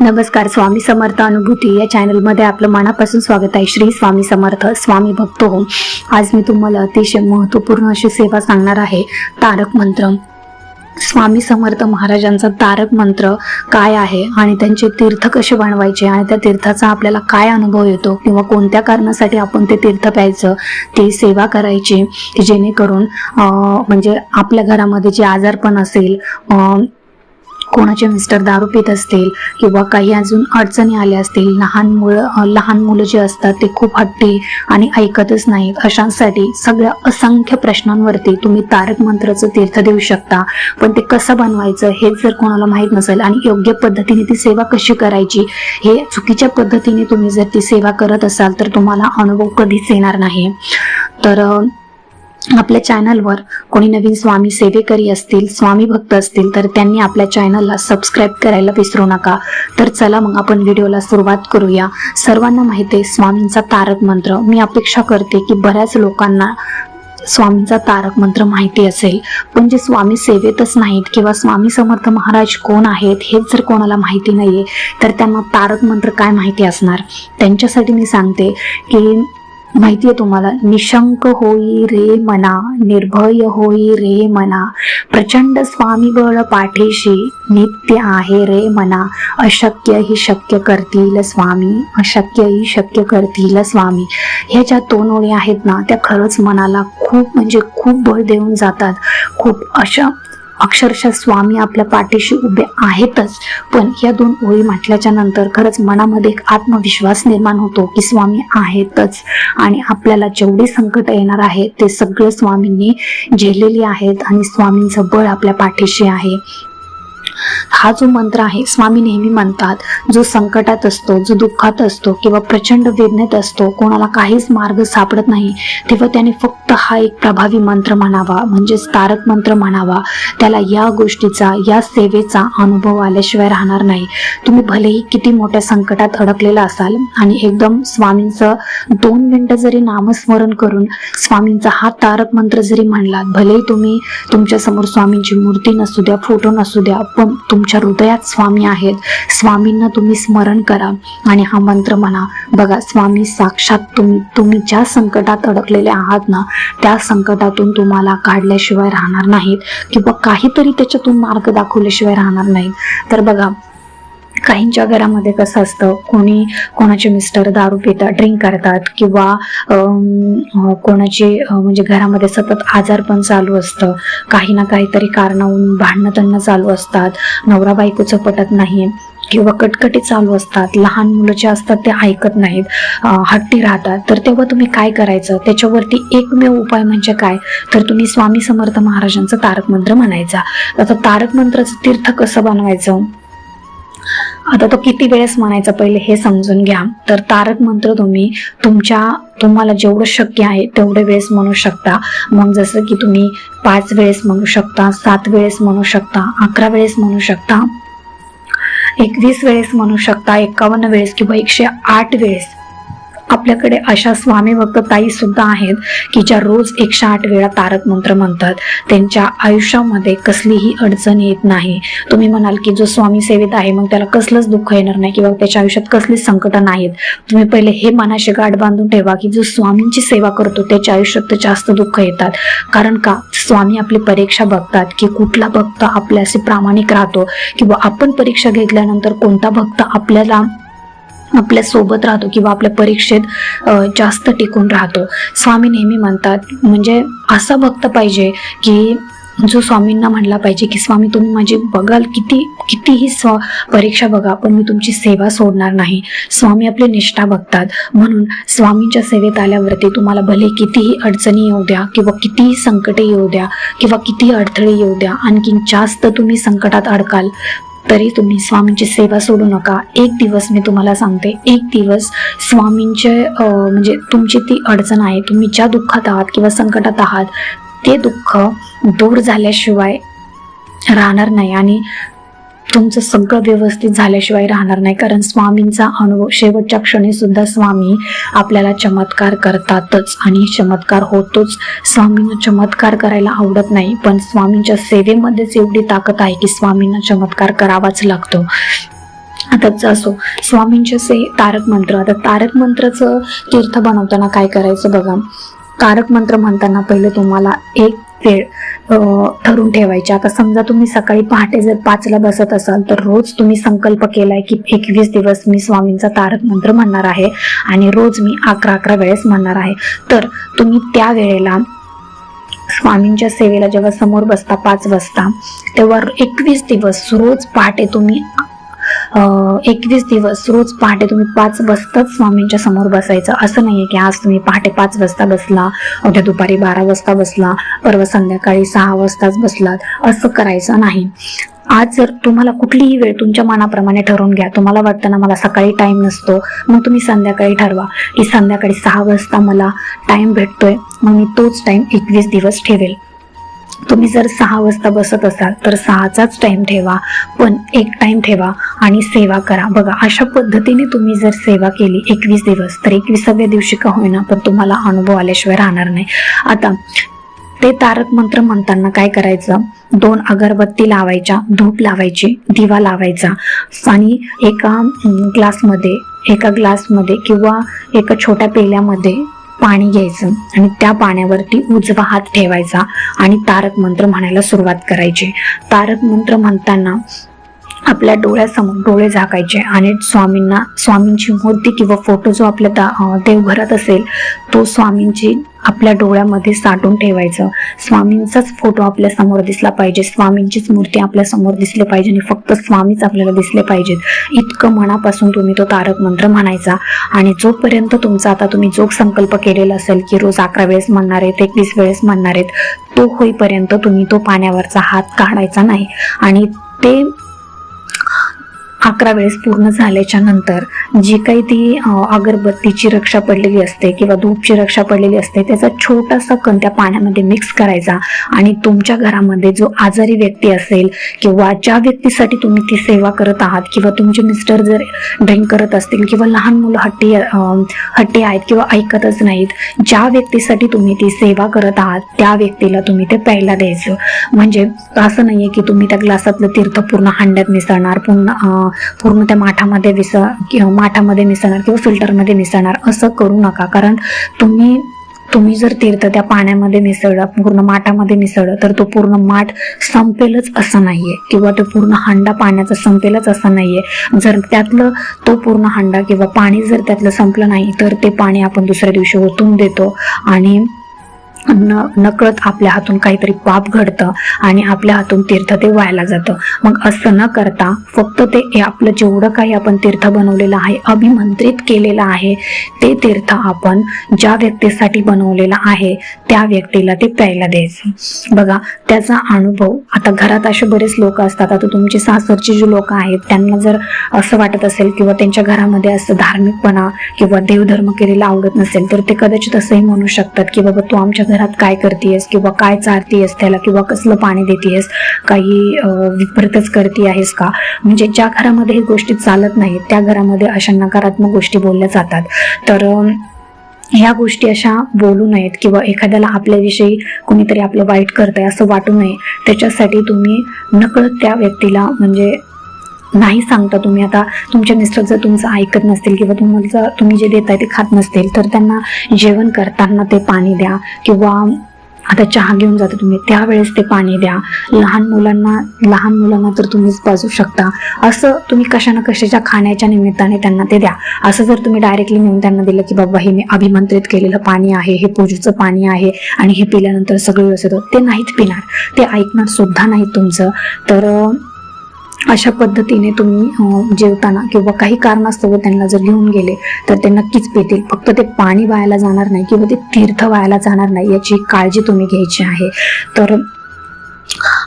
नमस्कार स्वामी समर्थ अनुभूती. या चॅनलमध्ये आपलं मनापासून स्वागत आहे. श्री स्वामी समर्थ स्वामी भक्त हो आज मी तुम्हाला अतिशय महत्त्वपूर्ण अशी सेवा सांगणार आहे. तारक मंत्र. स्वामी समर्थ महाराजांचा तारक मंत्र काय आहे आणि त्यांचे तीर्थ कसे बनवायचे आणि त्या तीर्थाचा आपल्याला काय अनुभव येतो किंवा कोणत्या कारणासाठी आपण ते तीर्थ प्यायचं ती सेवा करायची जेणेकरून म्हणजे आपल्या घरामध्ये जे आजारपण असेल कोणाचे मिस्टर दारू पित असतील किंवा काही अजून अडचणी आल्या असतील लहान मुलं लहान मुलं जे असतात ते खूप हट्टी आणि ऐकतच नाहीत. अशांसाठी सगळ्या असंख्य प्रश्नांवरती तुम्ही तारक मंत्राचं तीर्थ देऊ शकता. पण ते कसं बनवायचं हे जर कोणाला माहीत नसेल आणि योग्य पद्धतीने ती सेवा कशी करायची हे चुकीच्या पद्धतीने तुम्ही जर ती सेवा करत असाल तर तुम्हाला अनुभव कधीच येणार नाही. तर आपल्या चॅनलवर कोणी नवीन स्वामी सेवेकरी असतील स्वामी भक्त असतील तर त्यांनी आपल्या चॅनलला सबस्क्राईब करायला विसरू नका. तर चला मग आपण व्हिडिओला सुरुवात करूया. सर्वांना माहिती आहे स्वामींचा तारक मंत्र. मी अपेक्षा करते की बऱ्याच लोकांना स्वामींचा तारक मंत्र माहिती असेल. पण जे स्वामी सेवेतच नाहीत किंवा स्वामी समर्थ महाराज कोण आहेत हेच जर कोणाला माहिती नाहीये तर त्यांना तारक मंत्र काय माहिती असणार? त्यांच्यासाठी मी सांगते की माहिती आहे तुम्हाला? निशंक होई रे मना निर्भय होई रे मना. प्रचंड स्वामी बळ पाठीशी नित्य आहे रे मना. अशक्य ही शक्य करतील स्वामी. अशक्य ही शक्य करतील स्वामी. ह्या ज्या दोन ओळी आहेत ना त्या खरंच मनाला खूप म्हणजे खूप बळ देऊन जातात. खूप अशा अक्षरशः स्वामी आपल्या पाठीशी उभे आहेतच. पण या दोन ओळी म्हटल्याच्या नंतर खरंच मनामध्ये एक आत्मविश्वास निर्माण होतो की स्वामी आहेतच. आणि आपल्याला जेवढे संकट येणार आहेत ते सगळे स्वामींनी झेललेली आहेत आणि स्वामींचं बळ आपल्या पाठीशी आहे. हा जो मंत्र आहे स्वामी नेहमी म्हणतात जो संकटात असतो जो दुःखात असतो किंवा प्रचंड वेदनेत असतो कोणाला काहीच मार्ग सापडत नाही तेव्हा त्याने फक्त हा एक प्रभावी मंत्र म्हणावा म्हणजेच तारक मंत्र म्हणावा. त्याला या गोष्टीचा या सेवेचा अनुभव आल्याशिवाय राहणार नाही. तुम्ही भलेही किती मोठ्या संकटात अडकलेला असाल आणि एकदम स्वामींचं दोन मिनिटं जरी नामस्मरण करून स्वामींचा हा तारक मंत्र जरी म्हणलात भलेही तुम्ही तुमच्यासमोर स्वामींची मूर्ती नसू द्या फोटो नसू द्या पण तुमच्या हृदयात स्वामी आहेत. स्वामींना तुम्ही स्मरण करा आणि हा मंत्र म्हणा. बघा स्वामी साक्षात तुम्ही तुम्ही ज्या संकटात अडकलेले आहात ना त्या संकटातून तुम्हाला काढल्याशिवाय राहणार नाहीत. किंवा काहीतरी त्याच्यातून मार्ग दाखवल्याशिवाय राहणार नाहीत. तर बघा काहींच्या घरामध्ये कसं असतं कोणी कोणाचे मिस्टर दारू पितात ड्रिंक करतात किंवा कोणाचे म्हणजे घरामध्ये सतत आजारपण चालू असतं. काही ना काहीतरी कारणावरून भांडणं त्यांना चालू असतात. नवरा बायकोचं पटत नाही किंवा कटकटी चालू असतात. लहान मुलं जे असतात ते ऐकत नाहीत हट्टी राहतात. तर तेव्हा तुम्ही काय करायचं? त्याच्यावरती एकमेव उपाय म्हणजे काय? तर तुम्ही स्वामी समर्थ महाराजांचं तारक मंत्र म्हणायचा. आता तारक मंत्राचं तीर्थ कसं बनवायचं? आता तो किती वेळेस म्हणायचा पहिले हे समजून घ्या. तर तारक मंत्र तुम्ही तुमच्या तुम्हाला जेवढं शक्य आहे तेवढे वेळेस म्हणू शकता. मग जसं की तुम्ही पाच वेळेस म्हणू शकता सात वेळेस म्हणू शकता अकरा वेळेस म्हणू शकता एकवीस वेळेस म्हणू शकता एकावन्न वेळेस किंवा एकशे आठ वेळेस. आपल्याकडे अशा स्वामी भक्त ताई सुद्धा आहेत की ज्या रोज एकशे आठ वेळा तारक मंत्र म्हणतात. त्यांच्या आयुष्यामध्ये कसलीही अडचण येत नाही. तुम्ही म्हणाल की जो स्वामी सेवेत आहे मग त्याला कसलंच दुःख येणार नाही किंवा त्याच्या आयुष्यात कसलीच संकट नाहीत. तुम्ही पहिले हे मनाशी गाठ बांधून ठेवा की जो स्वामींची सेवा करतो त्याच्या आयुष्यात तर जास्त दुःख येतात. कारण का? स्वामी आपली परीक्षा बघतात की कुठला भक्त आपल्याशी प्रामाणिक राहतो किंवा आपण परीक्षा घेतल्यानंतर कोणता भक्त आपल्याला आपल्यासोबत राहतो किंवा आपल्या परीक्षेत जास्त टिकून राहतो. स्वामी नेहमी म्हणतात म्हणजे असा भक्त पाहिजे की जो स्वामींना म्हणला पाहिजे की स्वामी तुम्ही माझी बघाल किती कितीही स्व परीक्षा बघा पण मी तुमची सेवा सोडणार नाही. स्वामी आपली निष्ठा बघतात. म्हणून स्वामींच्या सेवेत आल्यावरती तुम्हाला भले कितीही अडचणी येऊ द्या किंवा कितीही संकटे येऊ द्या किंवा कितीही अडथळे येऊ द्या आणखीन जास्त तुम्ही संकटात अडकाल तरी तुम्ही स्वामींची सेवा सोडू नका. एक दिवस मी तुम्हाला सांगते एक दिवस स्वामींचे म्हणजे तुमची ती अडचण आहे तुम्ही ज्या दुःखात आहात किंवा संकटात आहात ते दुःख दूर झाल्याशिवाय राहणार नाही. आणि तुमचं सगळं व्यवस्थित झाल्याशिवाय राहणार नाही. कारण स्वामींचा अनुभव शेवटच्या क्षणी सुद्धा स्वामी आपल्याला चमत्कार करतातच आणि चमत्कार होतोच. स्वामींना चमत्कार करायला आवडत नाही पण स्वामींच्या सेवेमध्येच एवढी ताकद आहे की स्वामींना चमत्कार करावाच लागतो. आता असो स्वामींचे से तारक मंत्र. आता तारक मंत्राचं तीर्थ बनवताना काय करायचं बघा. तारक मंत्र म्हणताना पहिले तुम्हाला एक वेळ ठरून ठरवून ठेवायची. आता समजा तुम्ही सकाळी पहाटे जर पाचला बसत असाल तर रोज तुम्ही संकल्प केलाय की एकवीस दिवस मी स्वामींचा तारक मंत्र म्हणणार आहे आणि रोज मी अकरा अकरा वेळेस म्हणणार आहे. तर तुम्ही त्या वेळेला स्वामींच्या सेवेला जेव्हा समोर बसता पाच वाजता तेव्हा एकवीस दिवस रोज पहाटे तुम्ही एकवीस दिवस रोज पहाटे तुम्ही पाच वाजताच स्वामींच्या समोर बसायचं. असं नाहीये की आज तुम्ही पहाटे पाच वाजता बसला उद्या दुपारी बारा वाजता बसला परवा संध्याकाळी सहा वाजताच बसलात. असं करायचं नाही. आज जर तुम्हाला कुठलीही वेळ तुमच्या मनाप्रमाणे ठरवून घ्या. तुम्हाला वाटतं ना मला सकाळी टाइम नसतो मग तुम्ही संध्याकाळी ठरवा. की संध्याकाळी सहा वाजता मला टाइम भेटतोय मग मी तोच टाइम एकवीस दिवस ठेवेल. तुम्ही जर सहा वाजता बसत असाल तर सहाचाच टाइम ठेवा. पण एक टाइम ठेवा आणि सेवा करा. बघा अशा पद्धतीने तुम्ही जर सेवा केली एकवीस दिवस तर एकविसाव्या दिवशी का होईना पण तुम्हाला अनुभव आल्याशिवाय राहणार नाही. आता ते तारक मंत्र म्हणताना काय करायचं? दोन अगरबत्ती लावायच्या धूप लावायची दिवा लावायचा. आणि एका ग्लासमध्ये एका ग्लासमध्ये किंवा एका छोट्या पेल्यामध्ये पाणी घ्यायचं आणि त्या पाण्यावरती उजवा हात ठेवायचा आणि तारक मंत्र म्हणायला सुरुवात करायची. तारक मंत्र म्हणताना आपल्या डोळ्यासमोर डोळे झाकायचे आणि स्वामींना स्वामींची मूर्ती किंवा फोटो जो आपल्या दा- देवघरात असेल तो स्वामींची आपल्या डोळ्यामध्ये साठवून ठेवायचं. स्वामींचाच फोटो आपल्यासमोर दिसला पाहिजे. स्वामींचीच मूर्ती आपल्यासमोर दिसली पाहिजे आणि फक्त स्वामीच आपल्याला दिसले पाहिजेत. इतकं मनापासून तुम्ही तो तारक मंत्र म्हणायचा. आणि जोपर्यंत तुमचा आता तुम्ही जोग संकल्प केलेला असेल की रोज अकरा वेळेस म्हणणार आहेत एकवीस वेळेस म्हणणार आहेत तो होईपर्यंत तुम्ही तो पाण्यावरचा हात काढायचा नाही. आणि ते अकरा वेळेस पूर्ण झाल्याच्यानंतर जी काही ती अगरबत्तीची रक्षा पडलेली असते किंवा धूपची रक्षा पडलेली असते त्याचा छोटासा कण त्या पाण्यामध्ये मिक्स करायचा आणि तुमच्या घरामध्ये जो आजारी व्यक्ती असेल किंवा ज्या व्यक्तीसाठी तुम्ही ती सेवा करत आहात किंवा तुमचे मिस्टर जर ड्रिंक करत असतील किंवा लहान मुलं हट्टी हट्टी आहेत किंवा ऐकतच नाहीत ज्या व्यक्तीसाठी तुम्ही ती सेवा करत आहात त्या व्यक्तीला तुम्ही ते प्यायला द्यायचं. म्हणजे असं नाहीये की तुम्ही त्या ग्लासातलं तीर्थ पूर्ण हांड्यात मिसळणार पूर्ण पूर्ण त्या माठामध्ये विस किंवा माठामध्ये मिसळणार किंवा फिल्टरमध्ये मिसळणार असं करू नका. कारण तुम्ही तुम्ही जर तीर्थ त्या पाण्यामध्ये मिसळलं पूर्ण माठामध्ये मिसळलं तर तो पूर्ण माठ संपेलच असं नाहीये. किंवा तो पूर्ण हांडा पाण्याचा संपेलच असं नाहीये. जर त्यातलं तो पूर्ण हांडा किंवा पाणी जर त्यातलं संपलं नाही तर ते पाणी आपण दुसऱ्या दिवशी ओतून देतो. आणि न नकळत आपल्या हातून काहीतरी पाप घडतं आणि आपल्या हातून तीर्थ ते व्हायला जातं. मग असं न करता फक्त ते आपलं जेवढं काही आपण तीर्थ बनवलेलं आहे अभिमंत्रित केलेलं आहे ते तीर्थ आपण ज्या व्यक्तीसाठी बनवलेलं आहे त्या व्यक्तीला ते प्यायला द्यायचं. बघा त्याचा अनुभव आता घरात असे बरेच लोक असतात आता तुमचे सासरचे जे लोक आहेत त्यांना जर असं वाटत असेल किंवा त्यांच्या घरामध्ये असं धार्मिकपणा किंवा देवधर्म केलेला आवडत नसेल तर ते कदाचित असंही म्हणू शकतात की बाबा तू आमच्या घरात काय करतेयस किंवा काय चारतीयस त्याला किंवा कसलं पाणी देतेयस? काही विपरीतच करते आहेस का? म्हणजे ज्या घरामध्ये ही गोष्टी चालत नाहीत त्या घरामध्ये अशा नकारात्मक गोष्टी बोलल्या जातात. तर ह्या गोष्टी अशा बोलू नयेत किंवा एखाद्याला आपल्याविषयी कुणीतरी आपलं वाईट करतंय असं वाटू नये त्याच्यासाठी तुम्ही नकळत त्या व्यक्तीला म्हणजे नाही सांगता तुम्ही. आता तुमच्या मिस्टर जर तुमचं ऐकत नसतील किंवा तुम्हाला जर तुम्ही जे देताय ते खात नसतील तर त्यांना जेवण करताना ते पाणी द्या किंवा आता चहा घेऊन जाता तुम्ही त्यावेळेस ते पाणी द्या. लहान मुलांना लहान मुलांना तर तुम्हीच पाजू शकता. असं तुम्ही कशा ना कशाच्या खाण्याच्या निमित्ताने त्यांना ते द्या. असं जर तुम्ही डायरेक्टली नेऊन त्यांना दिलं की बाबा हे मी अभिमंत्रित केलेलं पाणी आहे हे पूजेचं पाणी आहे आणि हे पिल्यानंतर सगळं व्यवस्थित ते नाहीत पिणार. ते ऐकणार सुद्धा नाहीत तुमचं. तर अशा पद्धतीने तुम्ही जेवताना किंवा काही कारणास्तव त्यांना जर घेऊन गेले तर ते नक्कीच पितील. फक्त ते पाणी वायाला जाणार नाही किंवा ते तीर्थ वायाला जाणार नाही याची काळजी तुम्ही घ्यायची आहे. तर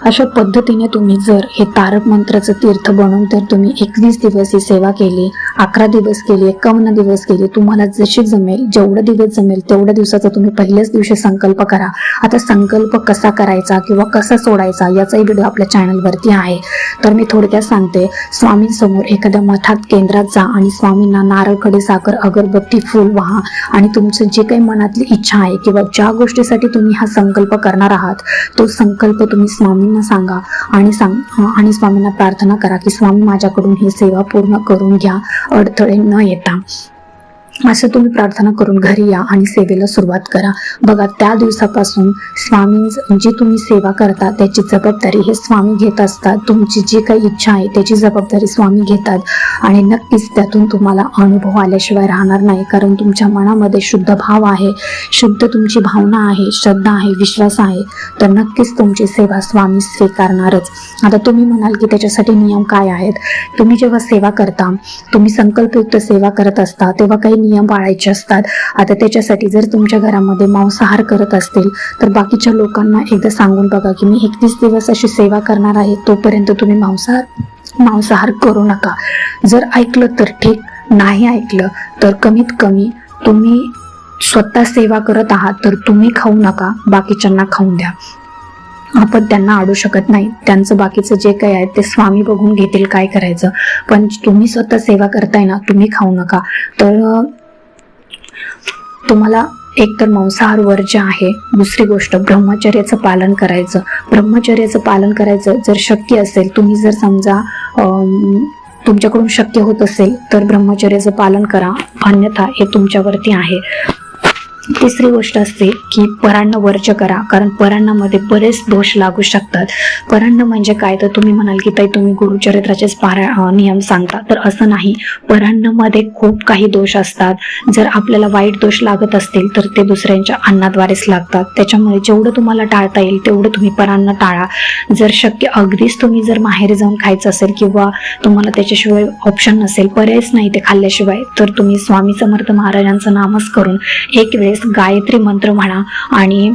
अशा पद्धतीने तुम्ही जर हे तारक मंत्राचं तीर्थ बनवून तर तुम्ही एकवीस दिवस ही सेवा केली अकरा दिवस केली एकावन्न दिवस केली तुम्हाला जशी जमेल जेवढं दिवस जमेल तेवढ्या दिवसाचा तुम्ही पहिल्याच दिवशी संकल्प करा. आता संकल्प कसा करायचा किंवा कसा सोडायचा याचाही व्हिडिओ आपल्या चॅनलवरती आहे. तर मी थोडक्यात सांगते स्वामींसमोर एखाद्या मठात केंद्रात जा आणि स्वामींना नारळ खडे साखर अगरबत्ती फूल वाहा आणि तुमचं जे काही मनातली इच्छा आहे किंवा ज्या गोष्टीसाठी तुम्ही हा संकल्प करणार आहात तो संकल्प तुम्ही स्वामी स्वामींना सांगा आणि सांग आणि स्वामींना प्रार्थना करा की स्वामी माझ्याकडून ही सेवा पूर्ण करून घ्या अडथळे न येता. असं तुम्ही प्रार्थना करून घरी या आणि सेवेला सुरुवात करा. बघा त्या दिवसापासून स्वामी जी तुम्ही सेवा करता त्याची जबाबदारी हे स्वामी घेत असतात. तुमची जी काही इच्छा आहे त्याची जबाबदारी स्वामी घेतात. आणि नक्कीच त्यातून तुम्हाला अनुभव आल्याशिवाय राहणार नाही. कारण तुमच्या मनामध्ये शुद्ध भाव आहे. शुद्ध तुमची भावना आहे श्रद्धा आहे विश्वास आहे. तर नक्कीच तुमची सेवा स्वामी स्वीकारणारच. आता तुम्ही म्हणाल की त्याच्यासाठी नियम काय आहेत? तुम्ही जेव्हा सेवा करता तुम्ही संकल्पयुक्त सेवा करत असता तेव्हा काही नियम पाळायचे असतात. आता त्याच्यासाठी जर तुमच्या घरामध्ये मांसाहार करत असतील तर बाकीच्या लोकांना एकदा सांगून बघा की मी एकतीस दिवस अशी सेवा करणार आहे तोपर्यंत तुम्ही मांसाहार मांसाहार करू नका. जर ऐकलं तर ठीक नाही ऐकलं तर कमीत कमी तुम्ही स्वतः सेवा करत आहात तर तुम्ही खाऊ नका बाकीच्यांना खाऊन द्या. आपण त्यांना अडू शकत नाही. त्यांचं बाकीचं जे काही आहे ते स्वामी बघून घेतील काय करायचं. पण तुम्ही स्वतः सेवा करताय ना तुम्ही खाऊ नका. तर तुम्हाला एक तर मांसाहार वर्ज्य आहे दुसरी गोष्ट ब्रह्मचर्याचं पालन करायचं. ब्रह्मचर्याचं पालन करायचं जर शक्य असेल तुम्ही जर समजा तुमच्याकडून शक्य होत असेल तर ब्रह्मचर्याचं पालन करा. अन्यथा हे तुमच्यावरती आहे. तिसरी गोष्ट असते की परान्न वर्च करा कारण परान्नामध्ये बरेच दोष लागू शकतात. परान्न म्हणजे काय? तर तुम्ही म्हणाल की ताई तुम्ही गुरुचरित्राचेच पारा नियम सांगता. तर असं नाही. परान्नमध्ये खूप काही दोष असतात. जर आपल्याला वाईट दोष लागत असतील तर ते दुसऱ्यांच्या अन्नाद्वारेच लागतात. त्याच्यामुळे जेवढं तुम्हाला टाळता येईल तेवढं तुम्ही परांना टाळा. जर शक्य अगदीच तुम्ही जर माहेरी जाऊन खायचं असेल किंवा तुम्हाला त्याच्याशिवाय ऑप्शन नसेल पर्यायच नाही ते खाल्ल्याशिवाय तर तुम्ही स्वामी समर्थ महाराजांचं नामच करून एक वेळ वेळेस गायत्री मंत्र म्हणा आणि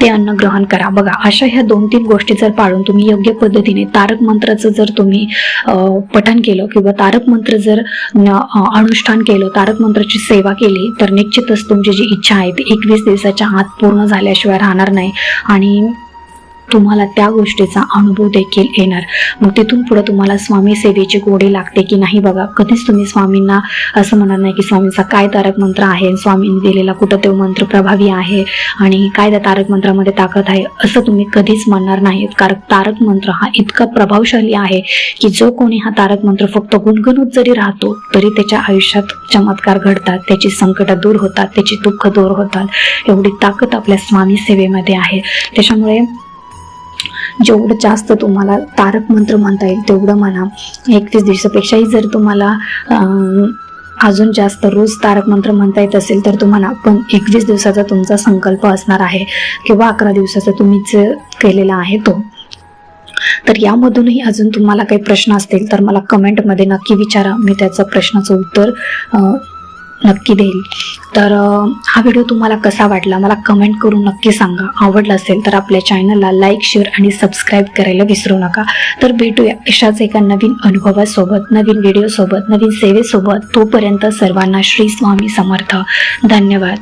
ते अन्न ग्रहण करा. बघा अशा ह्या दोन तीन गोष्टी जर पाळून तुम्ही योग्य पद्धतीने तारक मंत्राचं जर तुम्ही पठन पठण केलं किंवा तारक मंत्र जर अनुष्ठान केलं तारक मंत्राची सेवा केली तर निश्चितच तुमची जी इच्छा आहे ती एकवीस दिवसाच्या आत पूर्ण झाल्याशिवाय राहणार नाही. आणि तुम्हाला त्या गोष्टीचा अनुभव देखील येणार. मग तिथून पुढे तुम्हाला स्वामी सेवेची गोडी लागते की नाही बघा. कधीच तुम्ही स्वामींना असं म्हणणार नाही की स्वामींचा काय तारक मंत्र आहे स्वामींनी दिलेला कुठं तो मंत्र प्रभावी आहे आणि काय त्या तारक मंत्रामध्ये ताकद आहे असं तुम्ही कधीच म्हणणार नाहीत. कारण तारक मंत्र हा इतका प्रभावशाली आहे की जो कोणी हा तारक मंत्र फक्त गुणगुणत जरी राहतो तरी त्याच्या आयुष्यात चमत्कार घडतात त्याची संकट दूर होतात त्याची दुःख दूर होतात. एवढी ताकद आपल्या स्वामी सेवेमध्ये आहे. त्याच्यामुळे जेवढं जास्त तुम्हाला तारक मंत्र म्हणता येईल तेवढं म्हणा. एकवीस दिवसापेक्षाही जर तुम्हाला अजून जास्त रोज तारक मंत्र म्हणता येत असेल तर तुम्हाला पण एकवीस दिवसाचा तुमचा संकल्प असणार आहे किंवा अकरा दिवसाचा तुम्हीच केलेला आहे तो. तर यामधूनही अजून तुम्हाला काही प्रश्न असतील तर मला कमेंटमध्ये नक्की विचारा. मी त्याचं प्रश्नाचं उत्तर नक्की देईल. तर हा व्हिडिओ तुम्हाला कसा वाटला? मला कमेंट करून नक्की सांगा. आवडला असेल तर आपल्या चॅनलला लाईक शेअर आणि सबस्क्राईब करायला विसरू नका. तर भेटूया अशाच एका नवीन अनुभवासोबत नवीन व्हिडिओसोबत नवीन सेवेसोबत. तोपर्यंत सर्वांना श्री स्वामी समर्थ. धन्यवाद.